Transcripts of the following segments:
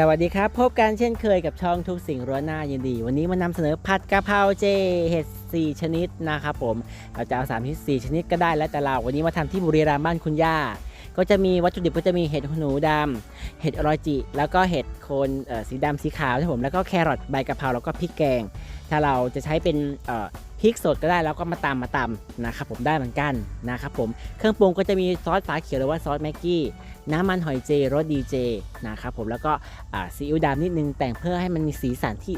สวัสดีครับ พบกันเช่นเคยกับช่องทุกสิ่งรั้วหน้ายินดี วันนี้มานำเสนอผัดกะเพราเจเห็ด4ชนิดนะครับผมเราจะเอา3ชนิด4ชนิดก็ได้แล้วแต่เรา วันนี้มาทำที่บุรีรัมย์บ้านคุณย่า ก็จะมีวัตถุดิบก็จะมีเห็ดหนูดำเห็ดอรอยจิ แล้วก็เห็ดโคนเอ่อสีดำสีขาวนะครับผมแล้วก็แครอทใบกะเพราแล้วก็พริกแกง ถ้าเราจะใช้เป็น พริกสดก็ได้แล้วก็มาตำมาตำนะครับผมได้เหมือนกันนะครับผมเครื่องปรุงก็จะมีซอสฝาเขียวหรือว่าซอสแม็กกี้น้ำมันหอยเจรสดีเจนะครับผมแล้วก็ซีอิ๊วดำนิดนึงแต่งเพื่อให้มันมีสีสันที่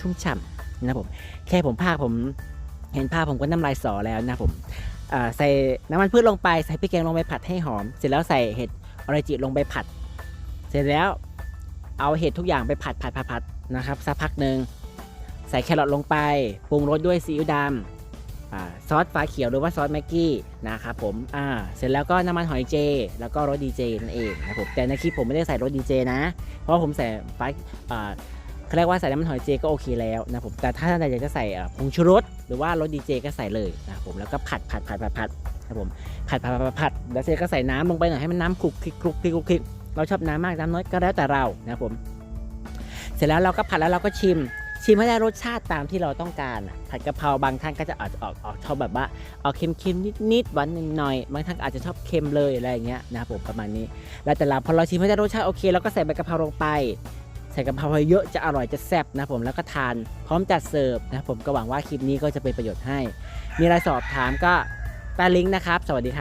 ชุ่มฉ่ำนะครับผมแค่ผมภาคผมเห็นภาพผมก็น้ำลายสอแล้วนะผมใส่น้ำมันพืชลงไปใส่พริกแกงลงไปผัดให้หอม เสร็จแล้วใส่เห็ดออริจิลงไปผัด เสร็จแล้วเอาเห็ดทุกอย่างไปผัดผัดผัดผัดนะครับสักพักหนึ่ง ใส่แครอทลงไป ปรุงรสด้วยซีอิ๊วดำอซอสฟ้าเขียวหรือว่าซอสแม็กกี้นะครับผมอ่าเสร็จแล้วก็น้ำมันหอยเจ แล้วก็รสดีเจนั่นเองนะครับผมแต่ในคลิปผมไม่ได้ใส่รสดีเจนะ เพราะผมใส่ฟ้าอ่าเขาเรียกว่าใส่น้ำมันหอยเจก็โอเคแล้วนะผมแต่ถ้าท่านใดอยากจะใส่ผงชูรสหรือว่ารสดีเจก็ใส่เลยนะครับผมแล้วก็ผัดผัดผัดผัดผัดนะครับผมผัดผัดผัดผัดผัดแล้วเสร็จก็ใส่น้ำลงไปหน่อยให้มันน้ำคลุกคลิกคลุกคลิกคลุกคลิกเราชอบน้ำมากน้ำน้อยก็แล้วแต่เรานะครับผมเสร็จแล้วเราก็ผัดแล้วเราก็ชิม ชิมให้ได้รสชาติตามที่เราต้องการอะผัดกะเพราบางท่านก็จะอาจจะออกออกชอบแบบว่าเอาเค็มๆนิดๆหวานหน่อยๆบางท่านอาจจะชอบเค็มเลยอะไรอย่างเงี้ยนะครับผมประมาณนี้ แล้วแต่เราพอเราชิมให้ได้รสชาติโอเคเราก็ใส่ใบกะเพราลงไปใส่กะเพราเยอะจะอร่อยจะแซ่บนะครับผมแล้วก็ทาน พร้อมจัดเสิร์ฟนะครับผมก็หวังว่าคลิปนี้ก็จะเป็นประโยชน์ให้ มีอะไรสอบถามก็ใต้ลิงก์นะครับ สวัสดีครับ